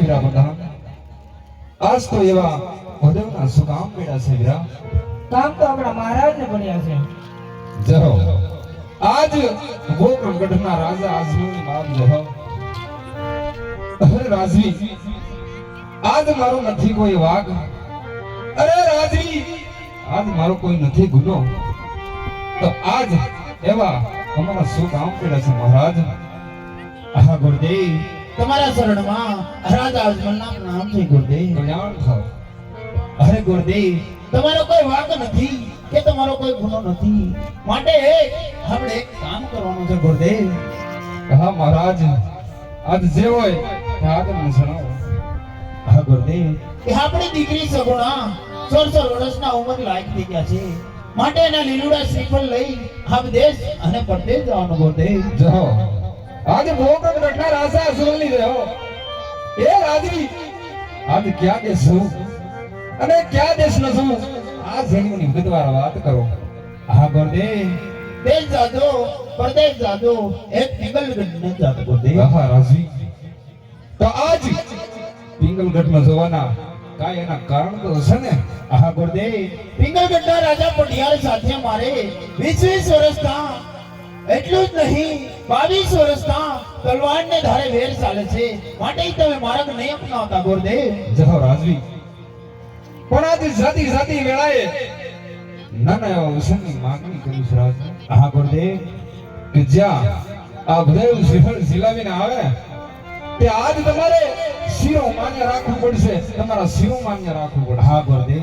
વીરા બધા. આજ તો એવા ભદેવના સુકામ મેળા છે વીરા કામ તો આપણા મહારાજને બન્યા છે. જરો. આજ ગોકળગઢના રાજા આજમીની બાપ જહો અરે રાજવી આજ મારો નથી કોઈ વાઘ. અરે રાજવી આજ મારો કોઈ નથી ગુનો. તો આજ એવા અમારા શું કામ પેલા છે મહારાજ. આહા ગુરુદેવ તમારા શરણમાં રાજા અજમલના નામ છે ગુરુદેવ. અરે ગુરુદેવ. તમારો કોઈ વાંક નથી કે તમારો કોઈ ગુનો નથી. માટે આપણે એક કામ કરવાનું છે ગુરુદેવ. હા મહારાજ. આજ જે હોય આગળ મને જણાવો. હા ગુરુદેવ. કે આપણી દીકરી સગુણા સોળ સોળ વર્ષના ઉંમર લાયક થઈ ગયા છે. માટે એના લીલુડા શ્રીફળ લઈ આપ દેશ અને પરદેશ જવાનું ગુરુદેવ. જહો આજ ભોગત બેઠા રાજા અસવલની રહ્યો એ રાજવી આજ ક્યાં દેશ છું? અને ક્યાં દેશ ન છું? આ જન્મની વિગતવાર વાત કરો. હા ગુરુદેવ દેશ જાજો પરદેશ જાજો એક પિંગલગઢ ન જાતો ગુરુદેવ હા રાજવી. તો આજ પિંગલગઢમાં જવાના કાંઈ એના કારણ તો હશે ને? આહા ગુરુદેવ પિંગલગઢના રાજા પટિયાલ સાથે મારે વીસ વીસ વર્ષના એટલું જ નહીં બાવીસ વર્ષના તલવારને ધારે વેર ચાલે છે. માટે તમે માર્ગ નહીં અપનાવતા, ગુરુદેવ. જાઓ રાજવી. પણ આજે જાતિ જાતિ વેળાએ નાના એવા અવસરની માંગણી કરી છે રાજ આહા, ગુરુદેવ, કે જ્યાં આ બધા શ્રીફળ ઝીલાવીને આવે તે આજ તમારે શિરો માન્ય રાખવું પડશે. તમારા શિરો માન્ય રાખવું પડે. હા, ગુરુદેવ.